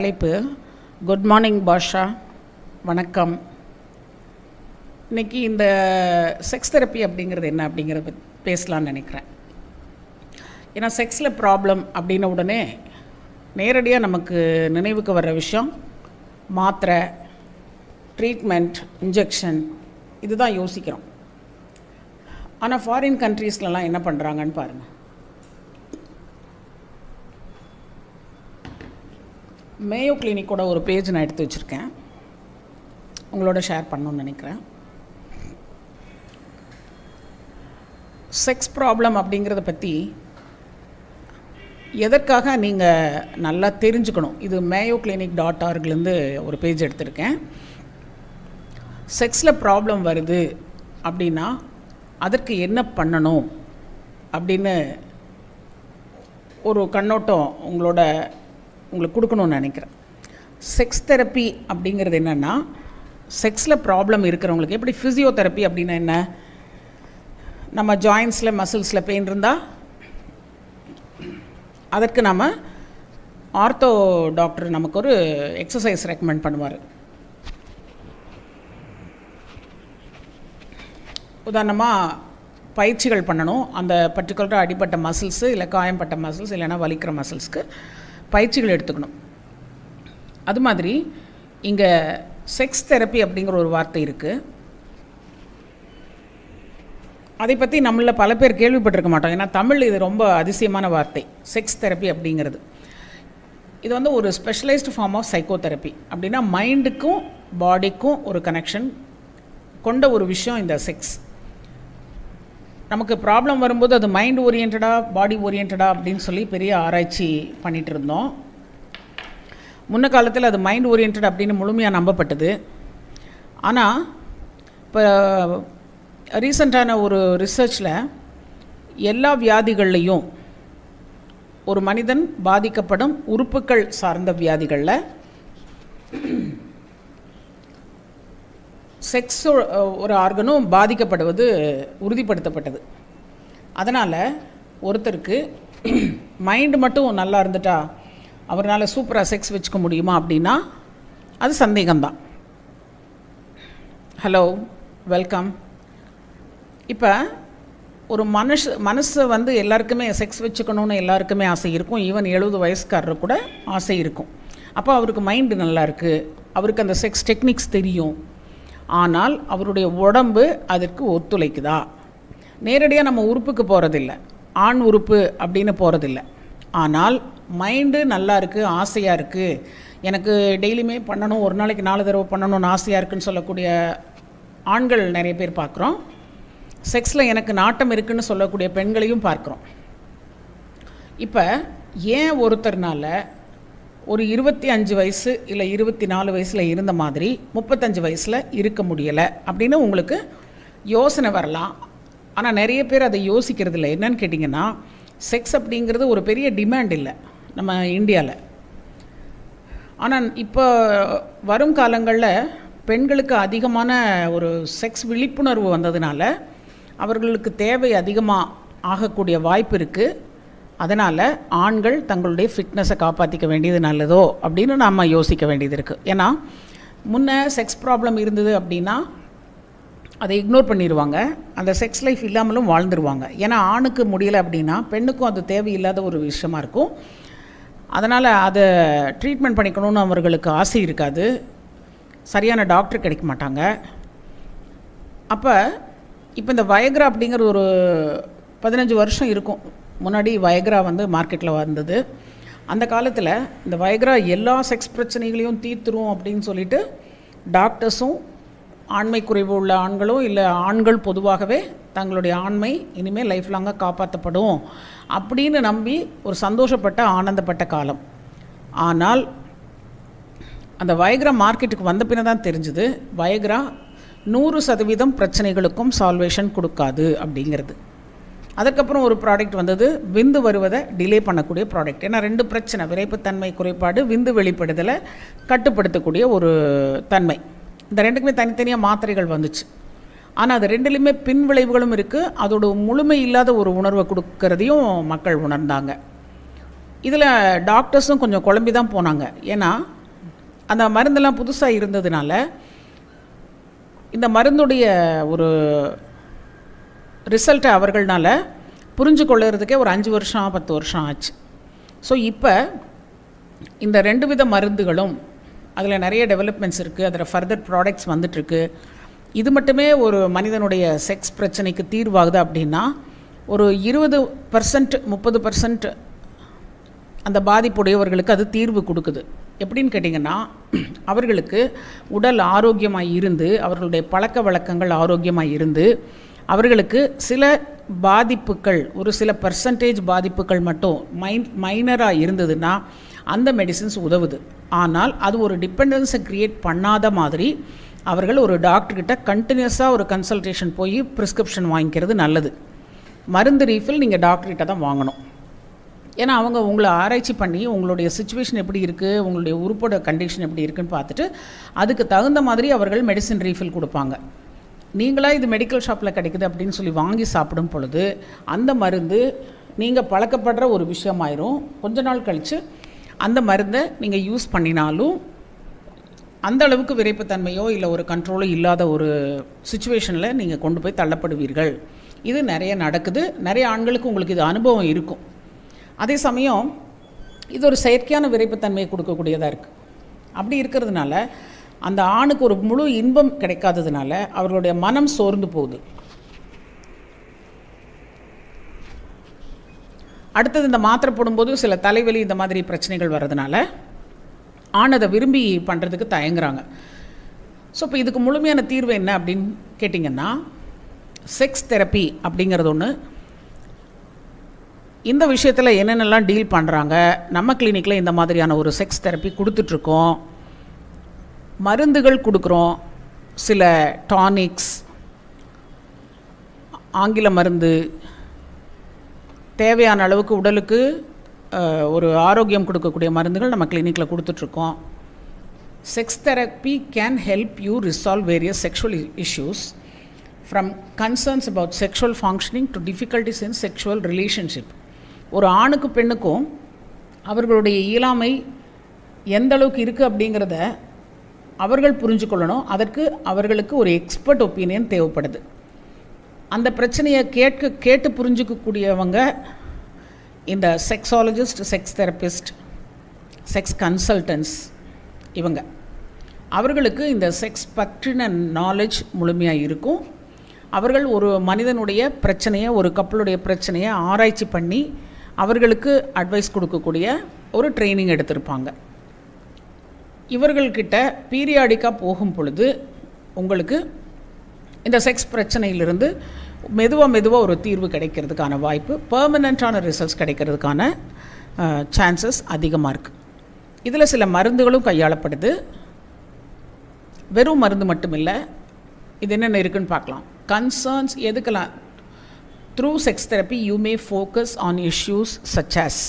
தலைப்பு good morning பாஷா வணக்கம். இன்னைக்கு இந்த செக்ஸ் தெரப்பி அப்படிங்கிறது என்ன அப்படிங்கிறத பேசலான்னு பேசலாம்னு நினைக்கிறேன். ஏன்னா செக்ஸில் ப்ராப்ளம் அப்படின்ன உடனே நேரடியாக நமக்கு நினைவுக்கு வர்ற விஷயம் மாத்திரை ட்ரீட்மெண்ட் இன்ஜெக்ஷன் இதுதான் யோசிக்கிறோம். ஆனால் ஃபாரின் கண்ட்ரீஸ்லலாம் என்ன பண்ணுறாங்கன்னு பாருங்கள் மேயோ கிளினிக்கோட ஒரு பேஜ் நான் எடுத்து வச்சுருக்கேன். உங்களோட ஷேர் பண்ணணும்னு நினைக்கிறேன். செக்ஸ் ப்ராப்ளம் அப்படிங்கிறத பற்றி எதற்காக நீங்கள் நல்லா தெரிஞ்சுக்கணும்? இது மேயோ கிளினிக் டாட் ஆர்க்லேருந்து ஒரு பேஜ் எடுத்திருக்கேன். செக்ஸில் ப்ராப்ளம் வருது அப்படின்னா அதற்கு என்ன பண்ணணும்? அப்படின்னு ஒரு கண்ணோட்டம் உங்களோட உங்களுக்கு கொடுக்கணும்னு நினைக்கிறேன். செக்ஸ் தெரப்பி அப்படிங்கிறது என்னென்னா செக்ஸில் ப்ராப்ளம் இருக்கிறவங்களுக்கு எப்படி ஃபிசியோதெரப்பி அப்படின்னா என்ன? நம்ம ஜாயின்ஸில் மசில்ஸில் பெயின் இருந்தால் அதற்கு நம்ம ஆர்த்தோ டாக்டர் நமக்கு ஒரு எக்ஸசைஸ் ரெக்கமெண்ட் பண்ணுவார். உதாரணமாக பயிற்சிகள் பண்ணணும். அந்த பர்டிகுலராக அடிப்பட்ட மசில்ஸு இல்லை காயம்பட்ட மசில்ஸ் இல்லைன்னா வலிக்கிற மசில்ஸ்க்கு பயிற்சிகள் எடுத்துக்கணும். அது மாதிரி இங்கே செக்ஸ் தெரப்பி அப்படிங்கிற ஒரு வார்த்தை இருக்குது அதை பற்றி நம்மள பல பேர் கேள்விப்பட்டிருக்க மாட்டோம். ஏன்னா தமிழ் இது ரொம்ப அதிசயமான வார்த்தை செக்ஸ் தெரப்பி அப்படிங்கிறது. இது வந்து ஒரு specialised form of psycho therapy அப்படின்னா மைண்டுக்கும் பாடிக்கும் ஒரு கனெக்ஷன் கொண்ட ஒரு விஷயம் இந்த செக்ஸ் நமக்கு ப்ராப்ளம் வரும்போது அது மைண்ட் ஓரியன்டாக பாடி ஓரியன்டாக அப்படின்னு சொல்லி பெரிய ஆராய்ச்சி பண்ணிகிட்டு இருந்தோம். முன்ன காலத்தில் அது மைண்ட் ஓரியன்ட் அப்படின்னு முழுமையாக நம்பப்பட்டது. ஆனால் இப்போ ரீசண்டான ஒரு ரிசர்ச்சில் எல்லா வியாதிகள்லையும் ஒரு மனிதன் பாதிக்கப்படும் உறுப்புகள் சார்ந்த வியாதிகளில் செக்ஸ் uh, ஒரு ஆர்கனும் பாதிக்கப்படுவது உறுதிப்படுத்தப்பட்டது. அதனால் ஒருத்தருக்கு மைண்டு மட்டும் நல்லா இருந்துட்டா அவரால் சூப்பராக செக்ஸ் வச்சுக்க முடியுமா அப்படின்னா அது சந்தேகம்தான். ஹலோ வெல்கம் இப்போ ஒரு மனுஷ மனசு வந்து எல்லாருக்குமே செக்ஸ் வச்சுக்கணுன்னு எல்லாருக்குமே ஆசை இருக்கும். ஈவன் எழுபது வயசுக்காரர் கூட ஆசை இருக்கும். அப்போ அவருக்கு மைண்டு நல்லா இருக்குது அவருக்கு அந்த செக்ஸ் டெக்னிக்ஸ் தெரியும். ஆனால் அவருடைய உடம்பு அதற்கு ஒத்துழைக்குதா? நேரடியாக நம்ம உறுப்புக்கு போகிறதில்ல ஆண் உறுப்பு அப்படின்னு போகிறதில்ல ஆனால் மைண்டு நல்லா இருக்குது ஆசையாக இருக்குது எனக்கு டெய்லியுமே பண்ணணும் ஒரு நாளைக்கு நாலு தடவை பண்ணணும்னு ஆசையாக இருக்குன்னு சொல்லக்கூடிய ஆண்கள் நிறைய பேர் பார்க்குறோம். செக்ஸில் எனக்கு நாட்டம் இருக்குன்னு சொல்லக்கூடிய பெண்களையும் பார்க்குறோம். இப்போ ஏன் ஒருத்தர்னால ஒரு இருபத்தி அஞ்சு வயசு இல்லை இருபத்தி நாலு வயசில் இருந்த மாதிரி முப்பத்தஞ்சு வயசில் இருக்க முடியலை அப்படின்னு உங்களுக்கு யோசனை வரலாம். ஆனால் நிறைய பேர் அதை யோசிக்கிறது இல்லை. என்னன்னு கேட்டிங்கன்னா செக்ஸ் அப்படிங்கிறது ஒரு பெரிய டிமாண்ட் இல்லை நம்ம இந்தியாவில் ஆனால் இப்போ வரும் காலங்களில் பெண்களுக்கு அதிகமான ஒரு செக்ஸ் விழிப்புணர்வு வந்ததுனால அவர்களுக்கு தேவை அதிகமாக ஆகக்கூடிய வாய்ப்பு இருக்குது அதனால் ஆண்கள் தங்களுடைய ஃபிட்னஸை காப்பாற்றிக்க வேண்டியது நல்லதோ அப்படின்னு நாம் யோசிக்க வேண்டியது இருக்குது ஏன்னா முன்னே செக்ஸ் ப்ராப்ளம் இருந்தது அப்படின்னா அதை இக்னோர் பண்ணிடுவாங்க அந்த செக்ஸ் லைஃப் இல்லாமலும் வாழ்ந்துருவாங்க. ஏன்னா ஆணுக்கு முடியலை அப்படின்னா பெண்ணுக்கும் அது தேவையில்லாத ஒரு விஷயமா இருக்கும். அதனால் அதை ட்ரீட்மெண்ட் பண்ணிக்கணும்னு அவர்களுக்கு ஆசை இருக்காது. சரியான டாக்டர் கிடைக்க மாட்டாங்க. அப்போ இப்போ இந்த வயக்ரா அப்படிங்கிற ஒரு பதினஞ்சு வருஷம் இருக்கும். முன்னாடி வயக்ரா வந்து மார்க்கெட்டில் வந்தது. அந்த காலத்தில் இந்த வயக்ரா எல்லா செக்ஸ் பிரச்சனைகளையும் தீர்த்துரும் அப்படின்னு சொல்லிட்டு டாக்டர்ஸும் ஆண்மை குறைவு உள்ள ஆண்களும் இல்லை ஆண்கள் பொதுவாகவே தங்களுடைய ஆண்மை இனிமேல் லைஃப் லாங்காக காப்பாற்றப்படும் அப்படின்னு நம்பி ஒரு சந்தோஷப்பட்ட ஆனந்தப்பட்ட காலம். ஆனால் அந்த வயக்ரா மார்க்கெட்டுக்கு வந்த பின்ன தான் தெரிஞ்சுது. வயக்ரா நூறு சதவீதம் பிரச்சனைகளுக்கும் சால்வேஷன் கொடுக்காது அப்படிங்கிறது. அதுக்கப்புறம் ஒரு ப்ராடக்ட் வந்தது விந்து வருவதை டிலே பண்ணக்கூடிய ப்ராடக்ட் ஏன்னா ரெண்டு பிரச்சனை. விரைப்புத்தன்மை குறைபாடு விந்து வெளிப்படுதலை கட்டுப்படுத்தக்கூடிய ஒரு தன்மை. இந்த ரெண்டுக்குமே தனித்தனியாக மாத்திரைகள் வந்துச்சு. ஆனால் அது ரெண்டுலேயுமே பின் விளைவுகளும் இருக்குது அதோட முழுமை இல்லாத ஒரு உணர்வை கொடுக்கறதையும் மக்கள் உணர்ந்தாங்க. இதில் டாக்டர்ஸும் கொஞ்சம் குழம்பி தான் போனாங்க. ஏன்னா அந்த மருந்தெல்லாம் புதுசாக இருந்ததுனால இந்த மருந்துடைய ஒரு ரிசல்ட்டை அவர்களால் புரிஞ்சு கொள்ளுறதுக்கே ஒரு அஞ்சு வருஷம் பத்து வருஷம் ஆச்சு. ஸோ இப்போ இந்த ரெண்டு வித மருந்துகளும் அதில் நிறைய டெவலப்மெண்ட்ஸ் இருக்குது அதில் ஃபர்தர் ப்ராடக்ட்ஸ் வந்துட்டுருக்கு. இது மட்டுமே ஒரு மனிதனுடைய செக்ஸ் பிரச்சனைக்கு தீர்வாகுது அப்படின்னா ஒரு இருபது பர்சன்ட் முப்பது பர்சன்ட் அந்த பாதிப்புடையவர்களுக்கு அது தீர்வு கொடுக்குது. எப்படின்னு கேட்டிங்கன்னா அவர்களுக்கு உடல் ஆரோக்கியமாக இருந்து அவர்களுடைய பழக்க வழக்கங்கள் ஆரோக்கியமாக இருந்து அவர்களுக்கு சில பாதிப்புகள் ஒரு சில பர்சன்டேஜ் பாதிப்புகள் மட்டும் மைன் மைனராக இருந்ததுன்னா அந்த மெடிசின்ஸ் உதவுது. ஆனால் அது ஒரு டிபெண்டன்ஸை க்ரியேட் பண்ணாத மாதிரி அவர்கள் ஒரு டாக்டர்கிட்ட கண்டினியூஸாக ஒரு கன்சல்டேஷன் போய் ப்ரிஸ்கிரிப்ஷன் வாங்கிக்கிறது நல்லது. மருந்து ரீஃபில் நீங்கள் டாக்டர்கிட்ட தான் வாங்கணும். ஏன்னா அவங்க உங்களை ஆராய்ச்சி பண்ணி உங்களுடைய சுச்சுவேஷன் எப்படி இருக்குது உங்களுடைய உறுப்போட கண்டிஷன் எப்படி இருக்குன்னு பார்த்துட்டு அதுக்கு தகுந்த மாதிரி அவர்கள் மெடிசின் ரீஃபில் கொடுப்பாங்க. நீங்களாக இது மெடிக்கல் ஷாப்பில் கிடைக்குது அப்படின்னு சொல்லி வாங்கி சாப்பிடும் பொழுது அந்த மருந்து நீங்கள் பழக்கப்படுற ஒரு விஷயமாயிரும். கொஞ்ச நாள் கழித்து அந்த மருந்தை நீங்கள் யூஸ் பண்ணினாலும் அந்த அளவுக்கு விரைப்புத்தன்மையோ இல்லை ஒரு கண்ட்ரோலோ இல்லாத ஒரு சுச்சுவேஷனில் நீங்கள் கொண்டு போய் தள்ளப்படுவீர்கள். இது நிறைய நடக்குது. நிறைய ஆண்களுக்கு உங்களுக்கு இது அனுபவம் இருக்கும். அதே சமயம் இது ஒரு செயற்கையான விரைப்புத்தன்மையை கொடுக்கக்கூடியதாக இருக்குது அப்படி இருக்கிறதுனால அந்த ஆணுக்கு ஒரு முழு இன்பம் கிடைக்காததுனால அவர்களுடைய மனம் சோர்ந்து போகுது. அடுத்தது இந்த மாத்திரை போடும்போது சில தலைவலி இந்த மாதிரி பிரச்சனைகள் வர்றதுனால ஆண் அதை விரும்பி பண்ணுறதுக்கு தயங்குறாங்க. ஸோ இப்போ இதுக்கு முழுமையான தீர்வு என்ன அப்படின்னு கேட்டிங்கன்னா செக்ஸ் தெரப்பி அப்படிங்கிறது ஒன்று இந்த விஷயத்தில் என்னென்னலாம் டீல் பண்ணுறாங்க நம்ம கிளினிக்கில் இந்த மாதிரியான ஒரு செக்ஸ் தெரப்பி கொடுத்துட்ருக்கோம் மருந்துகள் கொடுக்குறோம். சில டானிக்ஸ் ஆங்கில மருந்து தேவையான அளவுக்கு உடலுக்கு ஒரு ஆரோக்கியம் கொடுக்கக்கூடிய மருந்துகள் நம்ம கிளினிக்கில் கொடுத்துட்ருக்கோம். Sex therapy can help you resolve various sexual issues from concerns about sexual functioning to difficulties in sexual relationship ஒரு ஆணுக்கு பெண்ணுக்கும் அவர்களுடைய இயலாமை எந்த அளவுக்கு இருக்குது அப்படிங்கிறத அவர்கள் புரிஞ்சு கொள்ளணும் அதற்கு அவர்களுக்கு ஒரு எக்ஸ்பர்ட் ஒப்பீனியன் தேவைப்படுது. அந்த பிரச்சனையை கேட்க கேட்டு புரிஞ்சுக்கக்கூடியவங்க இந்த sexologist sex therapist sex consultants இவங்க. அவர்களுக்கு இந்த செக்ஸ் பற்றின நாலேஜ் முழுமையாக இருக்கும். அவர்கள் ஒரு மனிதனுடைய பிரச்சனையை ஒரு கப்பலுடைய பிரச்சனையை ஆராய்ச்சி பண்ணி அவர்களுக்கு அட்வைஸ் கொடுக்கக்கூடிய ஒரு ட்ரைனிங் எடுத்திருப்பாங்க. இவர்கள்கிட்ட பீரியாடிக்காக போகும் பொழுது உங்களுக்கு இந்த செக்ஸ் பிரச்சனையிலிருந்து மெதுவாக மெதுவாக ஒரு தீர்வு கிடைக்கிறதுக்கான வாய்ப்பு பர்மனண்ட்டான ரிசல்ட்ஸ் கிடைக்கிறதுக்கான சான்சஸ் அதிகமாக இருக்குது இதில் சில மருந்துகளும் கையாளப்படுது. வெறும் மருந்து மட்டும் இல்லை இது என்னென்ன இருக்குன்னு பார்க்கலாம். கன்சர்ன்ஸ் எதுக்கெல்லாம்? Through sex therapy you may focus on issues such as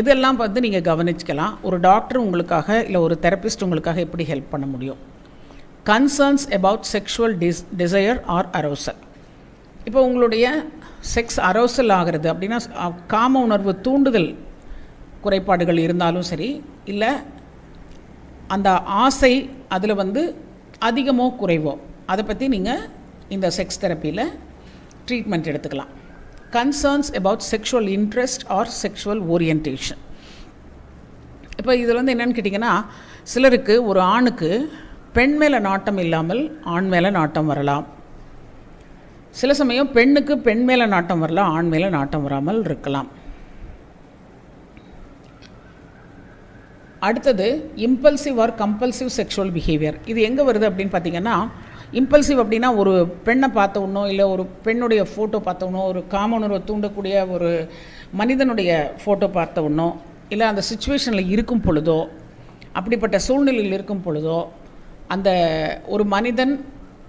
எதெல்லாம் வந்து நீங்கள் கவனிச்சுக்கலாம். ஒரு டாக்டர் உங்களுக்காக இல்லை ஒரு தெரபிஸ்ட் உங்களுக்காக எப்படி ஹெல்ப் பண்ண முடியும்? Concerns about sexual dis desire or arousal இப்போ உங்களுடைய செக்ஸ் அரோசல் ஆகிறது அப்படின்னா காம உணர்வு தூண்டுதல் குறைபாடுகள் இருந்தாலும் சரி இல்லை அந்த ஆசை அதில் வந்து அதிகமோ குறைவோ அதை பற்றி நீங்கள் இந்த செக்ஸ் தெரப்பியில் ட்ரீட்மெண்ட் எடுத்துக்கலாம். Concerns about sexual interest or sexual orientation இப்போ இதில் வந்து என்னென்னு கேட்டிங்கன்னா சிலருக்கு ஒரு ஆணுக்கு பெண் மேலே நாட்டம் இல்லாமல் ஆண் மேலே நாட்டம் வரலாம். சில சமயம் பெண்ணுக்கு பெண் மேலே நாட்டம் வரலாம் ஆண் மேலே நாட்டம் வராமல் இருக்கலாம். அடுத்தது impulsive or compulsive sexual behaviour இது எங்கே வருது அப்படின்னு பார்த்தீங்கன்னா இம்பல்சிவ் அப்படின்னா ஒரு பெண்ணை பார்த்தவனோ இல்லை ஒரு பெண்ணுடைய ஃபோட்டோ பார்த்தவனோ ஒரு காமனுரை தூண்டக்கூடிய ஒரு மனிதனுடைய ஃபோட்டோ பார்த்தவனோ இல்லை அந்த சுச்சுவேஷனில் இருக்கும் பொழுதோ அப்படிப்பட்ட சூழ்நிலையில் இருக்கும் பொழுதோ அந்த ஒரு மனிதன்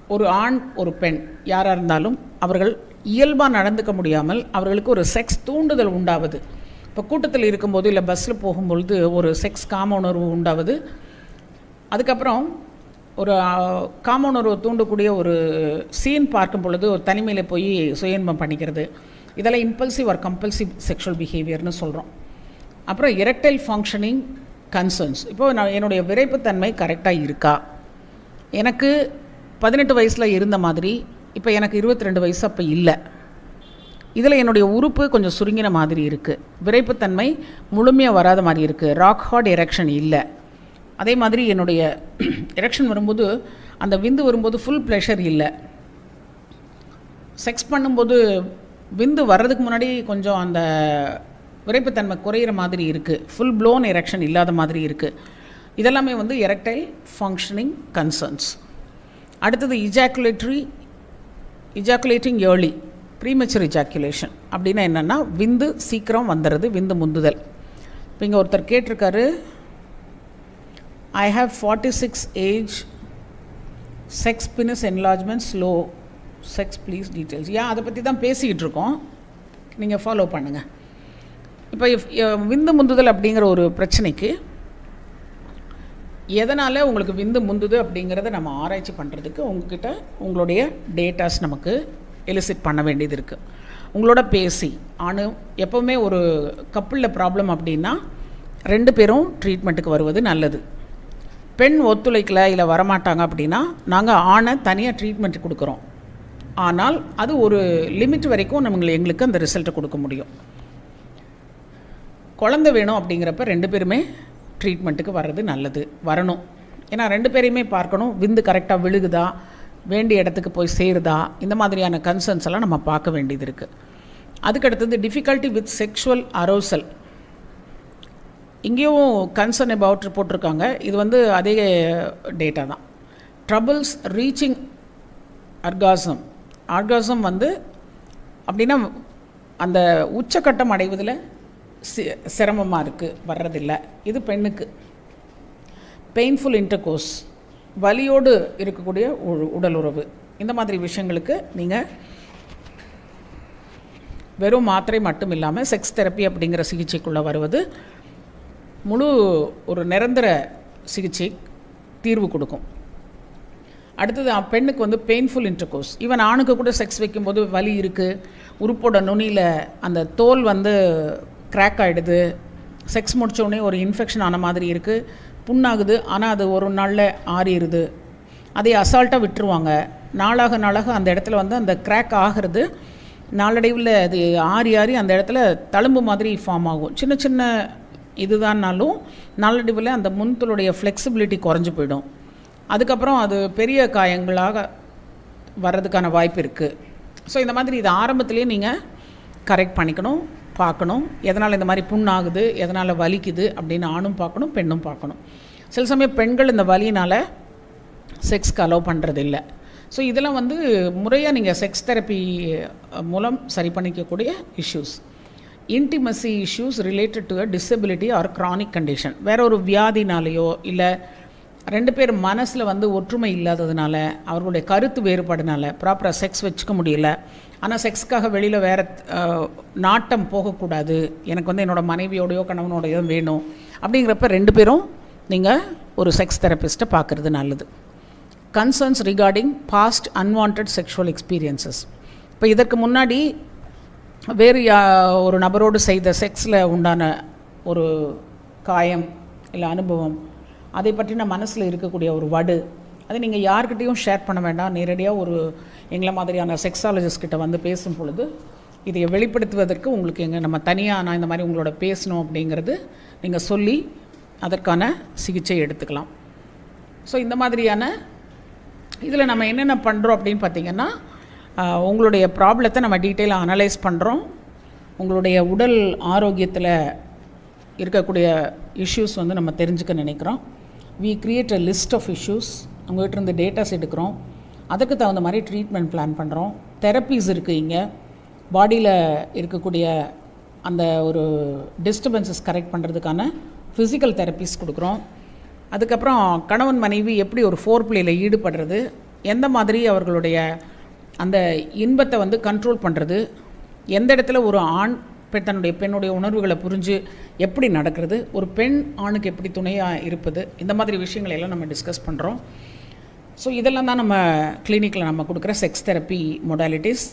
ஒரு ஆண் ஒரு பெண் யாராக இருந்தாலும் அவர்கள் இயல்பாக நடந்துக்க முடியாமல் அவர்களுக்கு ஒரு செக்ஸ் தூண்டுதல் உண்டாவது. இப்போ கூட்டத்தில் இருக்கும்போது இல்லை பஸ்ஸில் போகும்பொழுது ஒரு செக்ஸ் காம உணர்வு உண்டாவது. அதுக்கப்புறம் ஒரு ஆ, தூண்டக்கூடிய ஒரு சீன் பார்க்கும் பொழுது ஒரு தனிமையில் போய் சுயன்பம் பண்ணிக்கிறது. இதெல்லாம் இம்பல்சிவ் ஆர் கம்பல்சிவ் செக்ஷுவல் பிஹேவியர்னு சொல்கிறோம் அப்புறம் எரெக்டைல் ஃபங்க்ஷனிங் கன்சர்ன்ஸ் இப்போது நான் என்னுடைய விரைப்புத்தன்மை கரெக்டாக இருக்கா? எனக்கு பதினெட்டு வயசில் இருந்த மாதிரி இப்போ எனக்கு இருபத்தி ரெண்டு வயசு அப்போ இல்லை. இதில் என்னுடைய உறுப்பு கொஞ்சம் சுருங்கின மாதிரி இருக்குது விரைப்புத்தன்மை முழுமையாக வராத மாதிரி இருக்குது ராக் ஹார்ட் எரெக்ஷன் இல்லை. அதே மாதிரி என்னுடைய எரெக்ஷன் வரும்போது அந்த விந்து வரும்போது ஃபுல் ப்ளஷர் இல்லை. செக்ஸ் பண்ணும்போது விந்து வர்றதுக்கு முன்னாடி கொஞ்சம் அந்த விரைப்புத்தன்மை குறையிற மாதிரி இருக்குது ஃபுல் ப்ளோன் எரெக்ஷன் இல்லாத மாதிரி இருக்குது இதெல்லாமே வந்து எரெக்டைல் ஃபங்க்ஷனிங் கன்சர்ன்ஸ் அடுத்தது ejaculatory ejaculating early premature ejaculation அப்படின்னா என்னென்னா விந்து சீக்கிரம் வந்துடுது விந்து முந்துதல். இப்போ இங்கே ஒருத்தர் கேட்டிருக்காரு I have forty six age sex penis enlargement slow sex please details ஏன் அதை பற்றி தான் பேசிக்கிட்டு இருக்கோம் நீங்கள் ஃபாலோ பண்ணுங்கள் இப்போ eh, விந்து முந்துதல் அப்படிங்கிற ஒரு பிரச்சனைக்கு எதனால் உங்களுக்கு விந்து முந்துது அப்படிங்கிறத நம்ம ஆராய்ச்சி பண்ணுறதுக்கு உங்ககிட்ட உங்களுடைய டேட்டாஸ் நமக்கு எலிசிட் பண்ண வேண்டியது இருக்குது உங்களோட பேசி ஆணு எப்போவுமே ஒரு கப்பிளில் ப்ராப்ளம் அப்படின்னா ரெண்டு பேரும் ட்ரீட்மெண்ட்டுக்கு வருவது நல்லது. பெண் ஒத்துழைக்கல இல்லை வரமாட்டாங்க அப்படின்னா நாங்கள் ஆணை தனியாக ட்ரீட்மெண்ட் கொடுக்குறோம். ஆனால் அது ஒரு லிமிட் வரைக்கும் நம்மளை எங்களுக்கு அந்த ரிசல்ட்டை கொடுக்க முடியும். குழந்தை வேணும் அப்படிங்கிறப்ப ரெண்டு பேருமே ட்ரீட்மெண்ட்டுக்கு வர்றது நல்லது வரணும். ஏன்னா ரெண்டு பேரையுமே பார்க்கணும் விந்து கரெக்டாக விழுகுதா வேண்டிய இடத்துக்கு போய் சேருதா இந்த மாதிரியான கன்சர்ன்ஸ் எல்லாம் நம்ம பார்க்க வேண்டியது இருக்குது அதுக்கடுத்தது டிஃபிகல்ட்டி வித் செக்ஷுவல் அரோசல் இங்கேயும் கன்சர்ன் அபவுட் போட்டிருக்காங்க இது வந்து அதே டேட்டா தான். ட்ரபிள்ஸ் ரீச்சிங் அர்காசம் ஆர்காசம் வந்து அப்படின்னா அந்த உச்சக்கட்டம் அடைவதில் சி சிரமமாக இருக்குது வர்றதில்லை. இது பெண்ணுக்கு. பெயின்ஃபுல் இன்டர்கோர்ஸ் வலியோடு இருக்கக்கூடிய உ- உடல் உறவு. இந்த மாதிரி விஷயங்களுக்கு நீங்கள் வெறும் மாத்திரை மட்டும் இல்லாமல் செக்ஸ் தெரப்பி அப்படிங்கிற சிகிச்சைக்குள்ளே வருவது முழு ஒரு நிரந்தர சிகிச்சை தீர்வு கொடுக்கும். அடுத்தது பெண்ணுக்கு வந்து பெயின்ஃபுல் இன்டர்கோர்ஸ் ஈவன் ஆணுக்கு கூட செக்ஸ் வைக்கும்போது வலி இருக்குது உறுப்போட நுனியில் அந்த தோல் வந்து கிராக் ஆகிடுது செக்ஸ் முடித்தோடனே ஒரு இன்ஃபெக்ஷன் ஆன மாதிரி இருக்குது புண்ணாகுது. ஆனால் அது ஒரு நாளில் ஆறிடுது. அதை அசால்ட்டாக விட்டுருவாங்க. நாளாக நாளாக அந்த இடத்துல வந்து அந்த கிராக் ஆகிறது நாளடைவில் அது ஆறி ஆறி அந்த இடத்துல தழும்பு மாதிரி ஃபார்ம் ஆகும். சின்ன சின்ன இதுதான்னாலும் நாளடிவில் அந்த முன்தலுடைய ஃப்ளெக்சிபிலிட்டி குறைஞ்சு போயிடும். அதுக்கப்புறம் அது பெரிய காயங்களாக வர்றதுக்கான வாய்ப்பு இருக்குது ஸோ இந்த மாதிரி இது ஆரம்பத்திலேயே நீங்கள் கரெக்ட் பண்ணிக்கணும் பார்க்கணும். எதனால் இந்த மாதிரி புண்ணாகுது எதனால் வலிக்குது அப்படின்னு ஆணும் பார்க்கணும் பெண்ணும் பார்க்கணும். சில சமயம் பெண்கள் இந்த வலியினால் செக்ஸ்க்கு அலோவ் பண்ணுறதில்ல ஸோ இதெல்லாம் வந்து முறையாக நீங்கள் செக்ஸ் தெரப்பி மூலம் சரி பண்ணிக்கக்கூடிய issues intimacy issues related to a disability or chronic condition வேற ஒரு வியாதினாலேயோ இல்லை ரெண்டு பேர் மனசில் வந்து ஒற்றுமை இல்லாததுனால அவர்களுடைய கருத்து வேறுபாடுனால ப்ராப்பராக செக்ஸ் வச்சுக்க முடியல. ஆனால் செக்ஸ்க்காக வெளியில் வேறு நாட்டம் போகக்கூடாது. எனக்கு வந்து என்னோடய மனைவியோடையோ கணவனோடையோ வேணும். அப்படிங்கிறப்ப ரெண்டு பேரும் நீங்கள் ஒரு செக்ஸ் தெரபிஸ்ட்டை பார்க்குறது நல்லது. Concerns regarding past unwanted sexual experiences இப்போ இதற்கு முன்னாடி வேறு யா- ஒரு நபரோடு செய்த செக்ஸில் உண்டான ஒரு காயம் இல்லை அனுபவம் அதை பற்றின மனசில் இருக்கக்கூடிய ஒரு வடு அதை நீங்கள் யார்கிட்டையும் ஷேர் பண்ண வேண்டாம். நேரடியாக ஒரு எங்களை மாதிரியான செக்ஸாலஜிஸ்ட்கிட்ட வந்து பேசும் பொழுது இதை வெளிப்படுத்துவதற்கு உங்களுக்கு எங்கே நம்ம தனியாக நான் இந்த மாதிரி உங்களோட பேசணும் அப்படிங்கிறது நீங்கள் சொல்லி அதற்கான சிகிச்சை எடுத்துக்கலாம். ஸோ இந்த மாதிரியான இதில் நம்ம என்னென்ன பண்ணுறோம் அப்படின்னு பார்த்தீங்கன்னா உங்களுடைய ப்ராப்ளத்தை நம்ம டீட்டெயிலாக அனலைஸ் பண்ணுறோம் உங்களுடைய உடல் ஆரோக்கியத்தில் இருக்கக்கூடிய இஷ்யூஸ் வந்து நம்ம தெரிஞ்சுக்க நினைக்கிறோம். We create a list of issues உங்கள்கிட்ட இருந்து டேட்டாஸ் எடுக்கிறோம். அதுக்கு தகுந்த மாதிரி ட்ரீட்மெண்ட் பிளான் பண்ணுறோம் தெரப்பீஸ் இருக்குது இங்கே. பாடியில் இருக்கக்கூடிய அந்த ஒரு டிஸ்டர்பன்சஸ் கரெக்ட் பண்ணுறதுக்கான ஃபிசிக்கல் தெரப்பீஸ் கொடுக்குறோம். அதுக்கப்புறம் கணவன் மனைவி எப்படி ஒரு ஃபோர் பிளேயில் ஈடுபடுறது? எந்த மாதிரி அவர்களுடைய அந்த இன்பத்தை வந்து கண்ட்ரோல் பண்ணுறது எந்த இடத்துல ஒரு ஆண் பெண் தன்னுடைய பெண்ணுடைய உணர்வுகளை புரிஞ்சு எப்படி நடக்கிறது ஒரு பெண் ஆணுக்கு எப்படி துணையாக இருப்பது இந்த மாதிரி விஷயங்களை எல்லாம் நம்ம டிஸ்கஸ் பண்ணுறோம் ஸோ இதெல்லாம் தான் நம்ம கிளினிக்கில் நம்ம கொடுக்குற செக்ஸ் தெரப்பி மொடாலிட்டிஸ்